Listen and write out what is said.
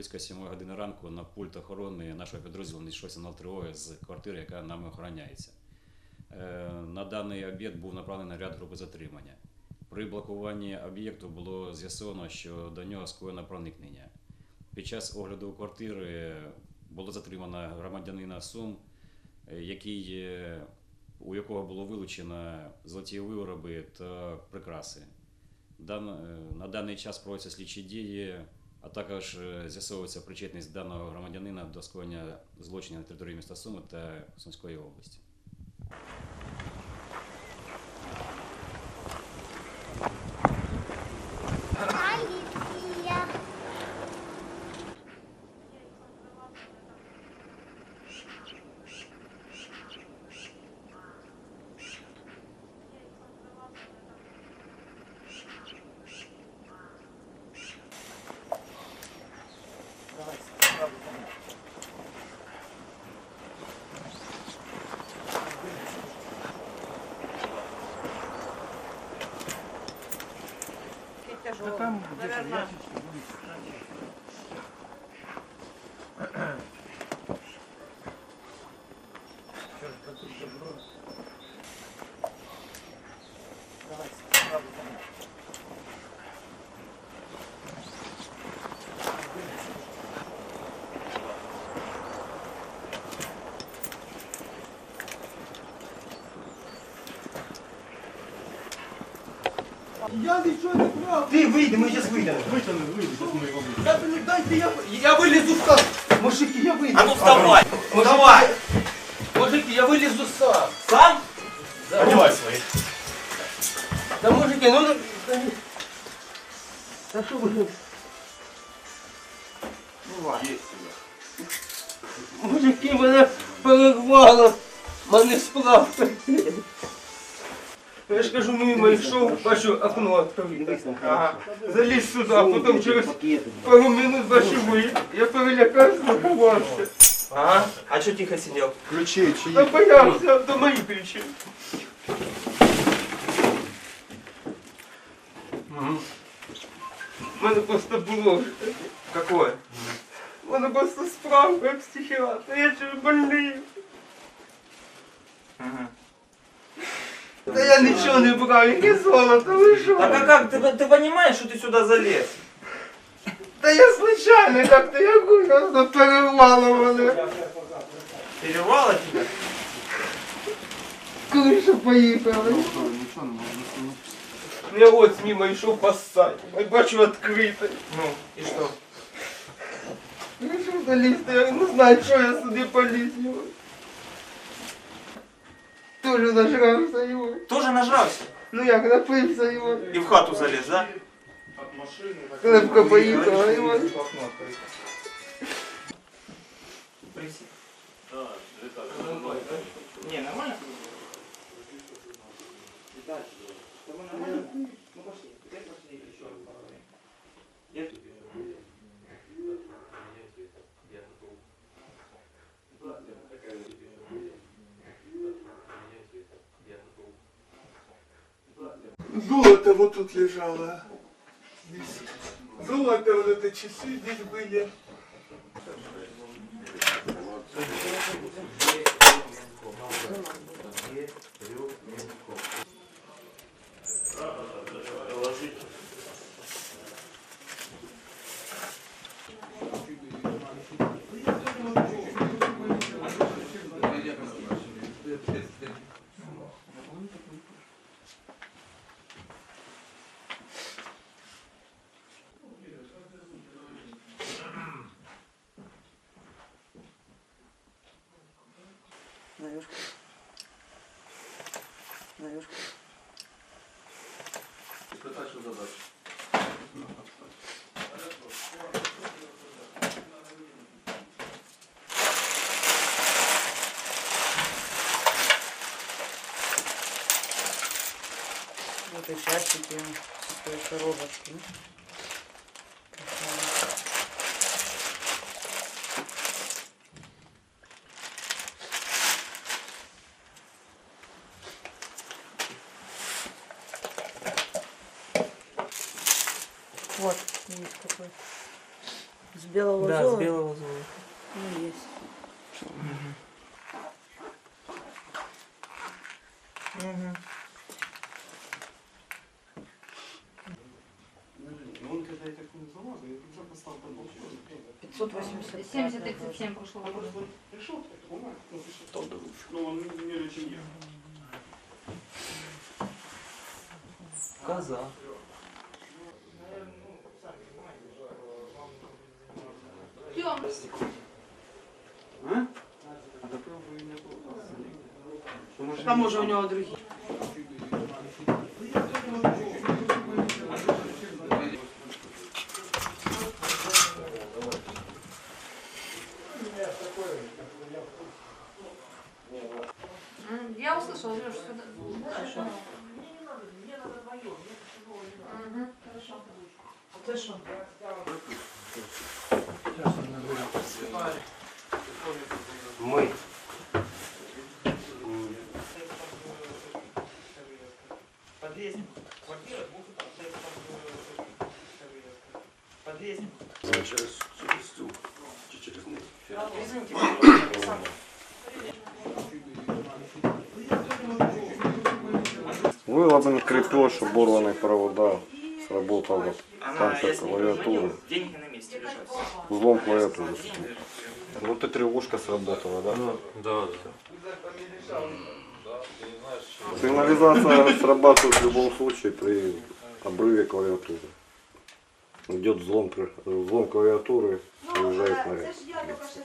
близько 7 години ранку на пульт охорони нашого підрозділу надійшло сигнал тривоги з квартири, яка нами охороняється. Е, На даний об'єкт був направлений наряд групи затримання. При блокуванні об'єкту було з'ясовано, що до нього скоєно проникнення. Під час огляду квартири було затримано громадянина Сум, е, який, е, у якого було вилучено золоті вироби та прикраси. На даний час проводяться слідчі дії, а також е, з'ясовується причетність даного громадянина до скоєння злочинів на території міста Суми та Сумської області. Будут. Сейчас Я нічого не брав. Ты выйди, мы сейчас выйдем. Витягни, вийди, зараз ми його Я не дайте, я, я вилізу сам. Мужики, я вилізу. А ну вставай! Вставай! Мужики, я вилізу сам. Сам? Одевай свои. Да мужики, ну... ну, да не- Да что вы... Мужики, мене перервало. Мене справка. Я ж кажу, мимо йшов, бачу, окно відкрите. Ага. Заліз сюди, а потім через пару минут бачу ви. Я перелякався, заховався. Ага. А что тихо сидел? Ключи, чьи? Та боявся, то мої ключі. У мене просто було вже таке. Какое? У мене просто справка як психіатр, я чую больний. Та я нічого не брав, яке золото, ви що? Так а как? Ты, ты понимаешь, что ты сюда залез? Та я случайно як-то, я просто перервало мене. Перервало тебя? Криша поїхала. Ничего не можно. Я ось мимо йшов поссать. Я бачу відкрите. Ну, и что? Решил залізти, я не знаю, що я сюди поліз. Тоже нажрався його. Тоже нажрался? Ну як, напився його. И в хату залез, да? Клепка поїхала його. Присядь. Не, нормально? Ну пошли, теперь пошли Золото вот тут лежало. Здесь. Золото вот это часы здесь были. Наверх. Вот и часики, коробочки. Вот, есть какой С белого Да, золота? с белого золота. Ну, есть. Угу. Он когда я так не залазил, я уже поставил под балкон. 580. 70-37 прошлого года. Пришел, ну пришел. Ну, он не я. Коза. Тём, А? А не было. Там уже у него другие. я услышала, Леш, сюда. Хорошо. Мгм, хорошо. Ты что? Квартира двухэтажная. Крепеж, оборванные провода, сработала станция клавиатуры, Деньги на месте лежат. взлом клавиатуры. Вот и тревожка сработала, да? Да, Сигнализация срабатывает в любом случае при обрыве клавиатуры. Идет взлом, взлом клавиатуры, уезжает только что